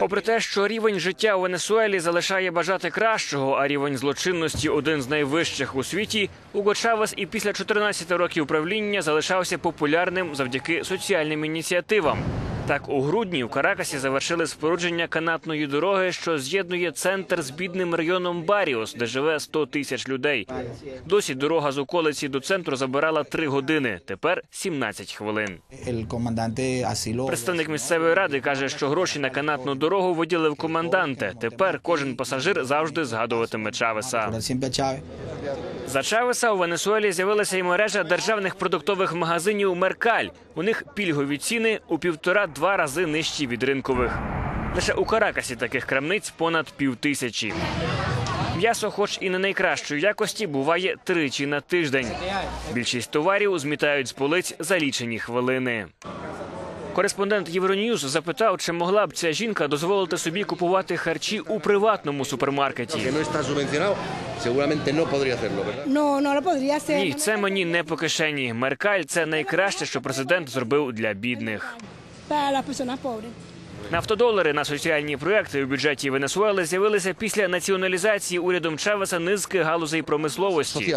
Попри те, що рівень життя у Венесуелі залишає бажати кращого, а рівень злочинності один з найвищих у світі, Уго Чавес і після 14 років правління залишався популярним завдяки соціальним ініціативам. Так, у грудні у Каракасі завершили спорудження канатної дороги, що з'єднує центр з бідним районом Баріос, де живе 100 тисяч людей. Досі дорога з околиці до центру забирала 3 години, тепер 17 хвилин. Представник місцевої ради каже, що гроші на канатну дорогу виділив команданте. Тепер кожен пасажир завжди згадуватиме Чавеса. За Чавеса у Венесуелі з'явилася і мережа державних продуктових магазинів Меркаль. У них пільгові ціни у півтора-два рази нижчі від ринкових. Лише у Каракасі таких крамниць понад півтисячі. М'ясо, хоч і не найкращої якості, буває тричі на тиждень. Більшість товарів змітають з полиць за лічені хвилини. Кореспондент Євроньюз запитав, чи могла б ця жінка дозволити собі купувати харчі у приватному супермаркеті. Que no está subvencionado, seguramente no podría hacerlo, ¿verdad? No, no lo podría hacer. Ні, це мені не по кишені. Меркаль це найкраще, що президент зробив для бідних. Para las personas pobres. Нафтодолари на соціальні проекти у бюджеті Венесуели з'явилися після націоналізації урядом Чавеса низки галузей промисловості.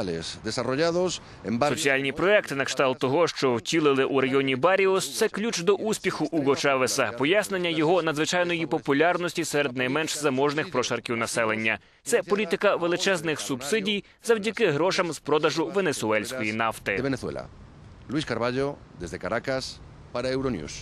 Соціальні проекти на кшталт того, що втілили у районі Баріос, це ключ до успіху Уго Чавеса, пояснення його надзвичайної популярності серед найменш заможних прошарків населення. Це політика величезних субсидій завдяки грошам з продажу венесуельської нафти. Luis Carballo, desde Caracas, para Euronews.